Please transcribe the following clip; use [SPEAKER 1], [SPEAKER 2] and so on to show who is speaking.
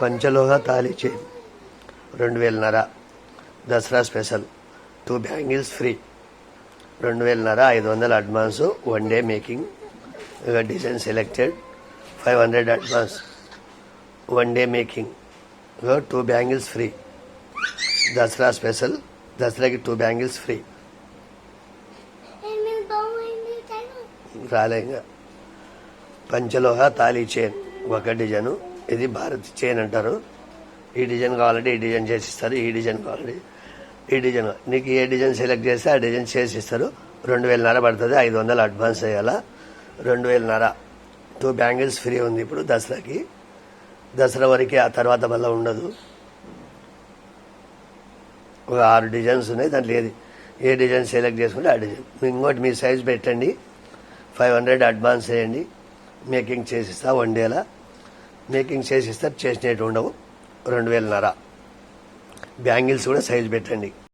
[SPEAKER 1] పంచలోహ తాళి చైన్ రెండు వేలన్నర Dasara special two bangles free. రెండు వేలన్నర ఐదు వందల advance one day making design selected five hundred advance. One day making two bangles free. Dasara special దసరాకి two bangles free. రాలేగా పంచలోహ తాళీ చైన్ ఒక డిజైను. ఇది భారత్ చైన్ అంటారు. ఈ డిజైన్ కావాలంటే ఈ డిజైన్ చేసిస్తారు ఈ డిజైన్ కావాలంటే ఈ డిజైన్. నీకు ఏ డిజైన్ సెలెక్ట్ చేస్తే ఆ డిజైన్ చేసిస్తారు. రెండు వేలన్నర పడుతుంది ఐదు వందలు అడ్వాన్స్ అయ్యాలా రెండు వేలన్నర టూ బ్యాంగిల్స్ ఫ్రీ ఉంది ఇప్పుడు దసరాకి. దసరా వరకే ఆ తర్వాత మళ్ళీ ఉండదు. ఒక ఆరు డిజైన్స్ ఉన్నాయి దాంట్లో ఏది ఏ డిజైన్ సెలెక్ట్ చేసుకుంటే ఆ డిజైన్. ఇంకోటి మీ సైజ్ పెట్టండి. ఫైవ్ హండ్రెడ్ అడ్వాన్స్ వేయండి. మేకింగ్ చేసిస్తా వన్ డేలా మేకింగ్ చేసి ఇస్తారు చేసినట్టు ఉండవు. రెండు వేలన్నర. బ్యాంగిల్స్ కూడా సైజ్ పెట్టండి.